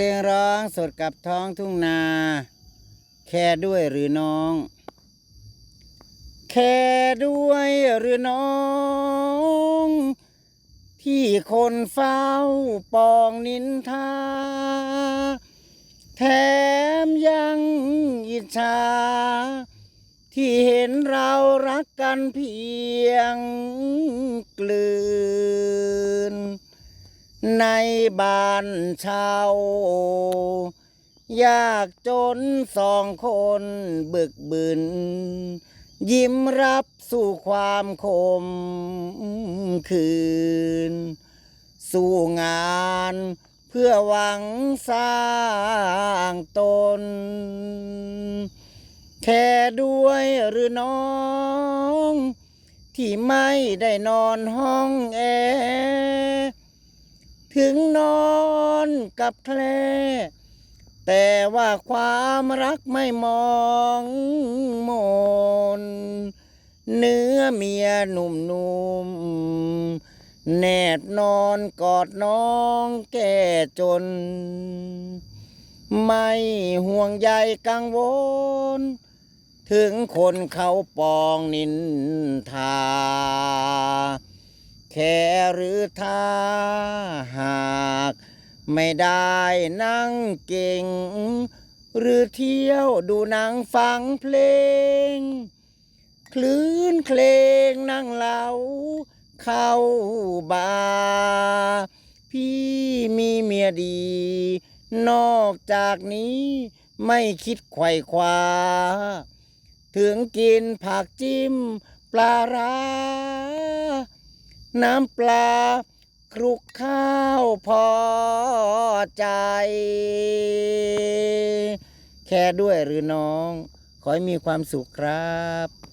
ลงร้องสดกับท้องทุ่งนา แค่ด้วยหรือน้อง แค่ด้วยหรือน้อง ที่คนเฝ้าปองนินทา แถมยังอิจฉาที่เห็นเรารักกันเพียงกลืน ในบ้านเช่ายากจนสองคนบึกบึนยิ้มรับสู่ความคมคืน สู่งานเพื่อหวังสร้างตน แค่ด้วยหรือน้อง ที่ไม่ได้นอนห้องแอ ถึงนอนกับแคลแต่ว่าความรักไม่มองมนเนื้อเมียหนุ่มๆแนบนอนกอดน้องแก่จน ไม่ห่วงใยกังวล ถึงคนเขาปองนินทา แค่หรือถ้า ไม่ได้นั่งเก่ง หรือเที่ยวดูหนังฟังเพลง คลื่นเพลงนั่งเหลาเข้าบาร์พี่มีเมียดี นอกจากนี้ไม่คิดไขว่คว้า ถึงกินผักจิ้มปลาร้าน้ำปลา คลุกข้าวพอใจ แค่ด้วยหรือน้อง ขอให้มีความสุขครับ